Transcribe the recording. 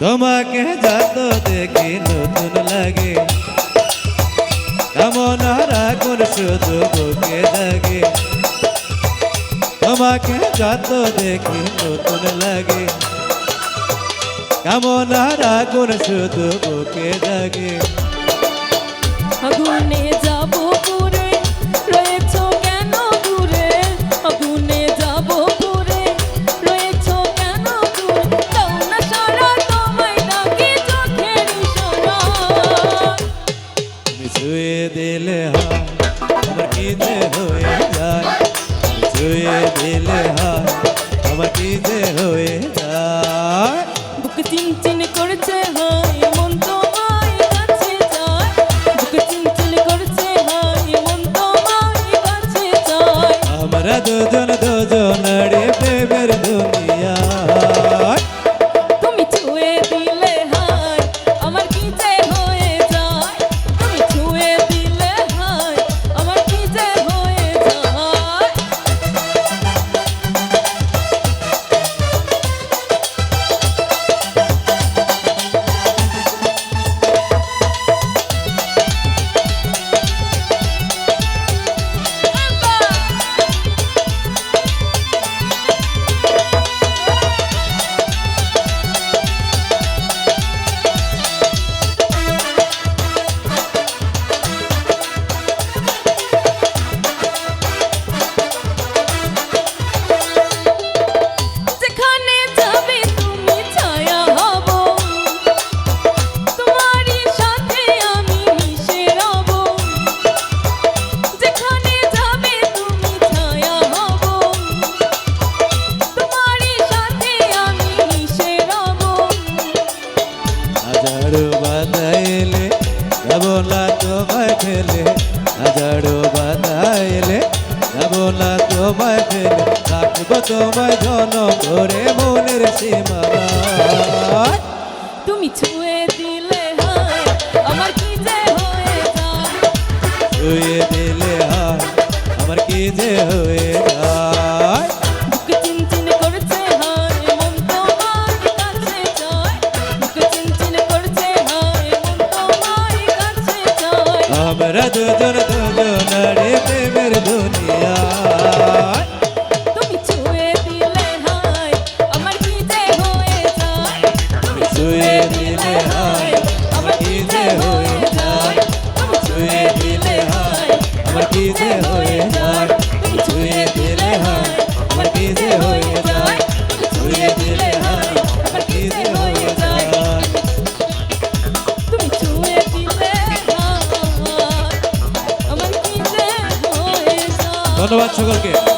তোমাকে যত দেখি নতুন লাগে, কেমন রাগুন শুধু বুকে জাগে তোমাকে যত দেখি নতুন লাগে, কেমন রাগুন শুধু বুকে জাগে আগুনে বুক চিনচিন করছে হাই মন তোমায় কাছে যায়। বুক আমরা দুজন দুজন ফেলে হাজারো বাধা এলে যাব না তোমায় ফেলে থাকব তোমায় জন করে মনের সীমানায় আমরা দুজন দুজন রে প্রেমের দুনিয়া তুমি ছুঁয়ে দিলে হায় আমার কি যে হয়ে যায় তুমি ছুঁয়ে দিলে হয় আমার কি যে হয়ে যায় তুমি ছুঁয়ে দিলে হয় আমার কি যে হয়ে যায় তুমি ছুঁয়ে দিলে হয় আমার কি যে হয়ে ধন্যবাদ সকলকে।